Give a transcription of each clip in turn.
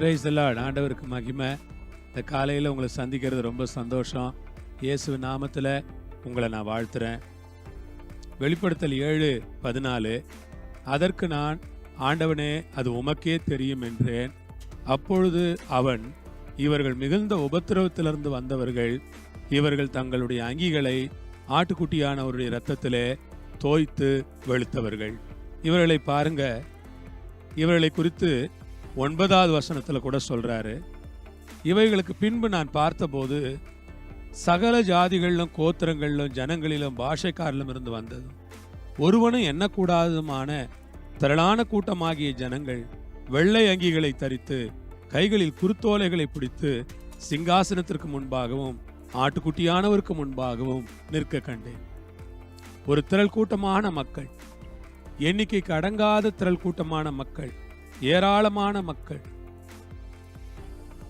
Price எல்லாம் ஆண்டவருக்கு மகிமை. இந்த காலையில் உங்களை சந்திக்கிறது ரொம்ப சந்தோஷம். இயேசு நாமத்தில் உங்களை நான் வாழ்த்துறேன். வெளிப்படுத்தல் ஏழு பதினாலு. அதற்கு நான் ஆண்டவனே அது உமக்கே தெரியும் என்றேன். அப்பொழுது அவன் இவர்கள் மிகுந்த உபத்திரவத்திலிருந்து வந்தவர்கள் இவர்கள் தங்களுடைய அங்கிகளை ஆட்டுக்குட்டியானவருடைய இரத்தத்திலே தோய்த்து வெளுத்தவர்கள். இவர்களை பாருங்க. இவர்களை குறித்து ஒன்பதாவது வசனத்தில் கூட சொல்கிறாரு இவைகளுக்கு பின்பு நான் பார்த்தபோது சகல ஜாதிகளிலும் கோத்திரங்களிலும் ஜனங்களிலும் பாஷைக்காரிலும் இருந்து வந்தது. ஒருவனும் எண்ணக்கூடாததுமான திரளான கூட்டமாகிய ஜனங்கள் வெள்ளை அங்கிகளை தரித்து கைகளில் குருத்தோலைகளை பிடித்து சிங்காசனத்திற்கு முன்பாகவும் ஆட்டுக்குட்டியானவருக்கு முன்பாகவும் நிற்க கண்டேன். ஒரு திரள் கூட்டமான மக்கள் எண்ணிக்கைக்கு அடங்காத திரள் கூட்டமான மக்கள் ஏராளமான மக்கள்.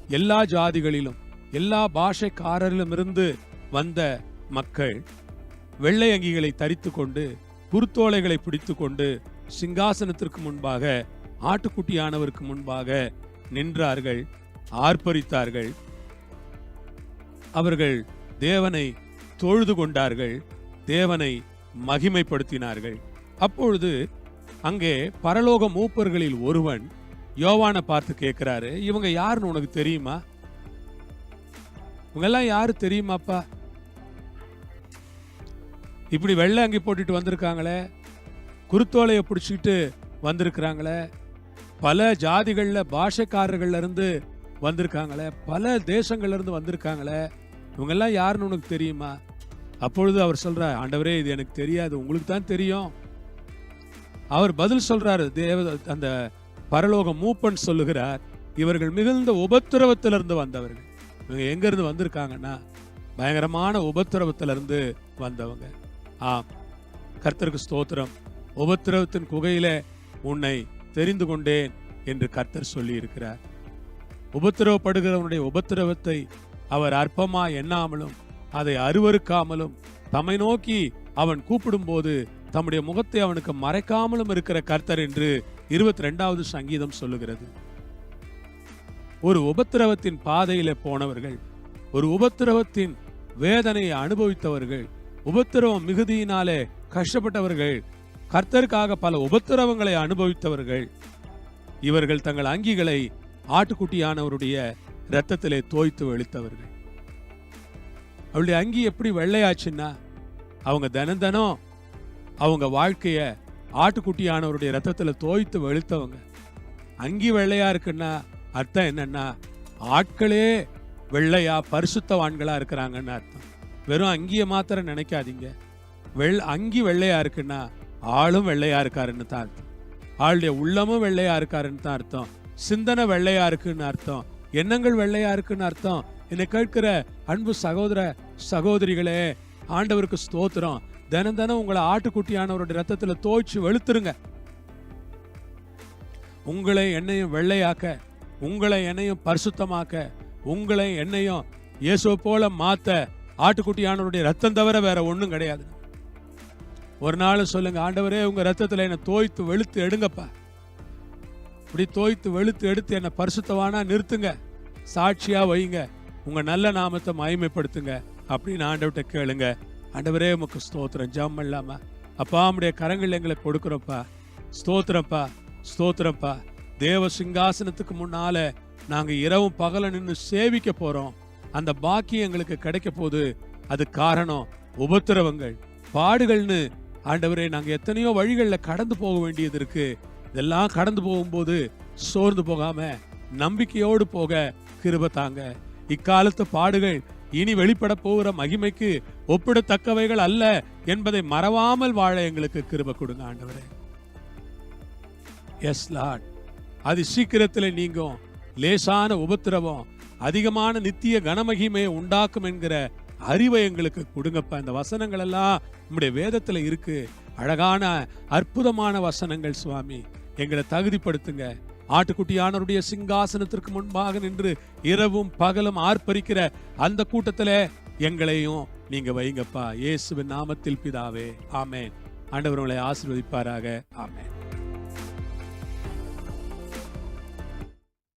எல்லா ஜாதிகளிலும் எல்லா பாஷைக்காரரிலும் இருந்து வந்த மக்கள் வெள்ளை அங்கிகளை தரித்து கொண்டு குருத்தோலைகளை பிடித்து கொண்டு சிங்காசனத்திற்கு முன்பாக ஆட்டுக்குட்டியானவருக்கு முன்பாக நின்றார்கள் ஆர்ப்பரித்தார்கள். அவர்கள் தேவனை தொழுது கொண்டார்கள் தேவனை மகிமைப்படுத்தினார்கள். அப்பொழுது அங்கே பரலோக மூப்பர்களில் ஒருவன் யோவானை பார்த்து கேட்கிறாரு இவங்க யாருன்னு உனக்கு தெரியுமா? இவங்கெல்லாம் யாரு தெரியுமாப்பா? இப்படி வெள்ளை அங்கி போட்டுட்டு வந்திருக்காங்களே குருத்தோலையை பிடிச்சிக்கிட்டு வந்திருக்கிறாங்களே பல ஜாதிகளில் பாஷைக்காரர்கள்ல இருந்து வந்திருக்காங்களே பல தேசங்கள்லேருந்து வந்திருக்காங்களே இவங்கெல்லாம் யாருன்னு உனக்கு தெரியுமா? அப்பொழுது அவர் சொல்றார் ஆண்டவரே இது எனக்கு தெரியாது உங்களுக்கு தான் தெரியும். அவர் பதில் சொல்றாரு தேவ அந்த பரலோக மூப்பன் சொல்லுகிறார் இவர்கள் மிகுந்த உபத்திரவத்திலிருந்து வந்தவர்கள். இவங்க எங்கேருந்து வந்திருக்காங்கன்னா பயங்கரமான உபத்திரவத்திலிருந்து வந்தவங்க. ஆம். கர்த்தருக்கு ஸ்தோத்திரம். உபத்திரவத்தின் குகையில உன்னை தெரிந்து கொண்டேன் என்று கர்த்தர் சொல்லி இருக்கிறார் உபத்திரவப்படுகிறவனுடைய உபத்திரவத்தை அவர் அற்பமா எண்ணாமலும் அதை அருவருக்காமலும் தம்மை நோக்கி அவன் கூப்பிடும்போது தம்முடைய முகத்தை அவனுக்கு மறைக்காமலும் இருக்கிற கர்த்தர் என்று இருபத்தி ரெண்டாவது சங்கீதம் சொல்லுகிறது. ஒரு உபத்திரவத்தின் பாதையில போனவர்கள் ஒரு உபத்திரவத்தின் வேதனையை அனுபவித்தவர்கள் உபத்திரவம் மிகுதியினாலே கஷ்டப்பட்டவர்கள் கர்த்தருக்காக பல உபத்திரவங்களை அனுபவித்தவர்கள் இவர்கள் தங்கள் அங்கிகளை ஆட்டுக்குட்டியானவருடைய இரத்தத்திலே தோய்த்து வெளுத்தவர்கள். அவளுடைய அங்கி எப்படி வெள்ளையாச்சுன்னா அவங்க தினம் தினம் அவங்க வாழ்க்கையை ஆட்டுக்குட்டியானவருடைய ரத்தத்தில் தோய்த்து வெளுத்தவங்க. அங்கி வெள்ளையாக இருக்குன்னா அர்த்தம் என்னன்னா ஆட்களே வெள்ளையா பரிசுத்தவான்களாக இருக்கிறாங்கன்னு அர்த்தம். வெறும் அங்கியை மாத்திரம் நினைக்காதீங்க. வெள் அங்கி வெள்ளையாக இருக்குன்னா ஆளும் வெள்ளையாக இருக்காருன்னு தான் அர்த்தம். ஆளுடைய உள்ளமும் வெள்ளையாக இருக்காருன்னு தான் அர்த்தம். சிந்தனை வெள்ளையாக இருக்குன்னு அர்த்தம். எண்ணங்கள் வெள்ளையாக இருக்குன்னு அர்த்தம். என்னை கேட்கிற அன்பு சகோதர சகோதரிகளே ஆண்டவருக்கு ஸ்தோத்திரம். தினம் தினம் உங்களை ஆட்டுக்குட்டியானவருடைய ரத்தத்தில் தோய்ச்சி வெளுத்துருங்க. உங்களை என்னையும் வெள்ளையாக்க உங்களை என்னையும் பரிசுத்தமாக்க உங்களை என்னையும் இயேசுவை போல மாத்த ஆட்டுக்குட்டியானவருடைய ரத்தம் தவிர வேற ஒன்றும் கிடையாது. ஒரு நாள் சொல்லுங்க ஆண்டவரே உங்க ரத்தத்தில் என்னை தோய்த்து வெளுத்து எடுங்கப்பா. இப்படி தோய்த்து வெளுத்து எடுத்து என்னை பரிசுத்தவானா நிறுத்துங்க. சாட்சியா வைங்க உங்க நல்ல நாமத்தை மகிமைப்படுத்துங்க. அப்படின்னு ஆண்டவர்கிட்ட கேளுங்க. ஆண்டவரே உமக்கு ஸ்தோத்திரம். ஜாம் இல்லாமல் அப்பா உம்முடைய கரங்கள் எங்களை கொடுக்குறோம்ப்பா. ஸ்தோத்திரப்பா ஸ்தோத்திரப்பா தேவ சிங்காசனத்துக்கு முன்னால நாங்கள் இரவும் பகல நின்று சேவிக்க போகிறோம் அந்த பாக்கியம் எங்களுக்கு கிடைக்க போது அது காரணம் உபத்திரவங்கள். பாடுகள்னு ஆண்டவரே நாங்கள் எத்தனையோ வழிகளில் கடந்து போக வேண்டியது இருக்கு. இதெல்லாம் கடந்து போகும்போது சோர்ந்து போகாம நம்பிக்கையோடு போக கிருப தாங்க. இக்காலத்து பாடுகள் இனி வெளிப்பட போகிற மகிமைக்கு ஒப்பிடத்தக்கவைகள் அல்ல என்பதை மறவாமல் வாழ எங்களுக்கு கிருப கொடுங்க ஆண்டவரே. எஸ் லார்ட் அது சீக்கிரத்தில் நீங்கும் லேசான உபத்திரவம் அதிகமான நித்திய கனமகிமையை உண்டாக்கும் என்கிற அறிவை எங்களுக்கு கொடுங்கப்பா. இந்த வசனங்கள் எல்லாம் நம்முடைய வேதத்தில் இருக்கு. அழகான அற்புதமான வசனங்கள் சுவாமி. எங்களை தகுதிப்படுத்துங்க. ஆட்டுக்குட்டியானவருடைய சிங்காசனத்திற்கு முன்பாக நின்று இரவும் பகலும் ஆர்ப்பரிக்கிற அந்த கூட்டத்துல எங்களையும் நீங்க வைங்கப்பா. இயேசுவின் நாமத்தில் பிதாவே. ஆமேன். ஆண்டவர் உங்களை ஆசீர்வதிப்பாராக.